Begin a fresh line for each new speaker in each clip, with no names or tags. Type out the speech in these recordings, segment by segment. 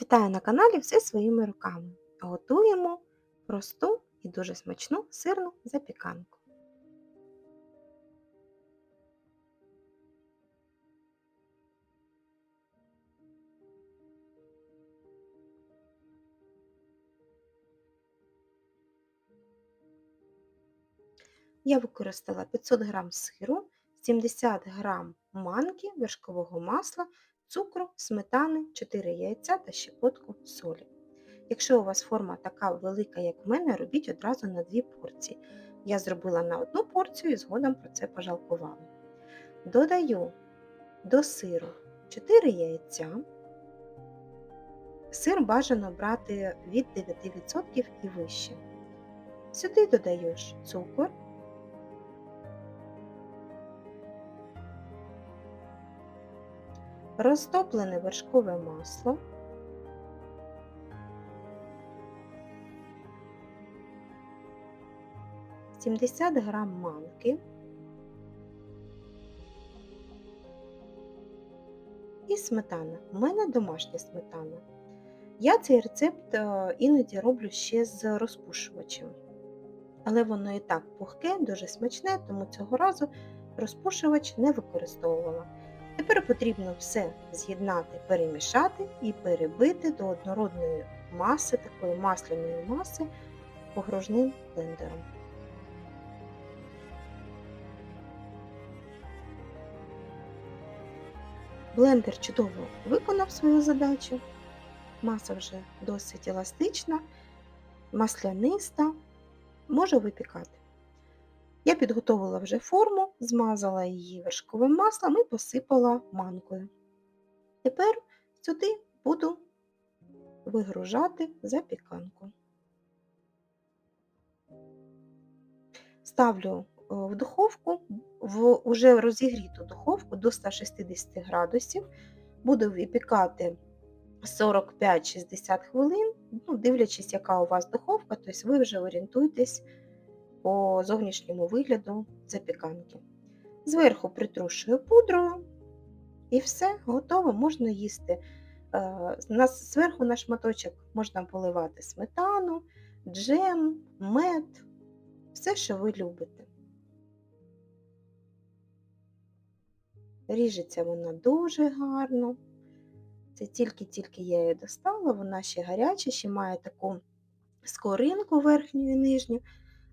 Вітаю на каналі Все своїми руками. Готуємо просту і дуже смачну сирну запіканку. Я використала 500 г сиру, 70 г манки, вершкового масла, цукру, сметани, 4 яйця та щепотку солі. Якщо у вас форма така велика, як в мене, робіть одразу на дві порції. Я зробила на одну порцію і згодом про це пожалкувала. Додаю до сиру 4 яйця. Сир бажано брати від 9% і вище. Сюди додаєш цукор, розтоплене вершкове масло, сімдесят грам манки і сметана. У мене домашня сметана. Я цей рецепт е, іноді роблю ще з розпушувачем. Але воно і так пухке, дуже смачне, тому цього разу розпушувач не використовувала. Тепер потрібно все з'єднати, перемішати і перебити до однородної маси, такої масляної маси погружним блендером. Блендер чудово виконав свою задачу. Маса вже досить еластична, масляниста, може випікати. Я підготовила вже форму, змазала її вершковим маслом і посипала манкою. Тепер сюди буду вигружати запіканку. Ставлю е, в духовку, в уже розігріту духовку до 160 градусів, буду випікати 45-60 хвилин, ну, дивлячись, яка у вас духовка, тобто ви вже орієнтуйтесь по зовнішньому вигляду запіканки. Зверху притрушую пудрою і все, готово, можна їсти. Е, зверху на шматочок можна поливати сметану, джем, мед, все, що ви любите. Ріжеться вона дуже гарно. Це тільки-тільки я її достала, вона ще гаряча, ще має таку скоринку верхню і нижню.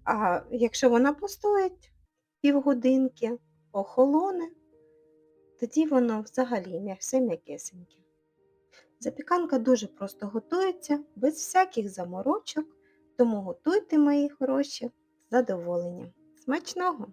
А якщо вона постоїть півгодинки, охолоне, тоді воно взагалі все м'якесеньке. Запіканка дуже просто готується, без всяких заморочок, тому готуйте, мої хороші, з задоволенням. Смачного!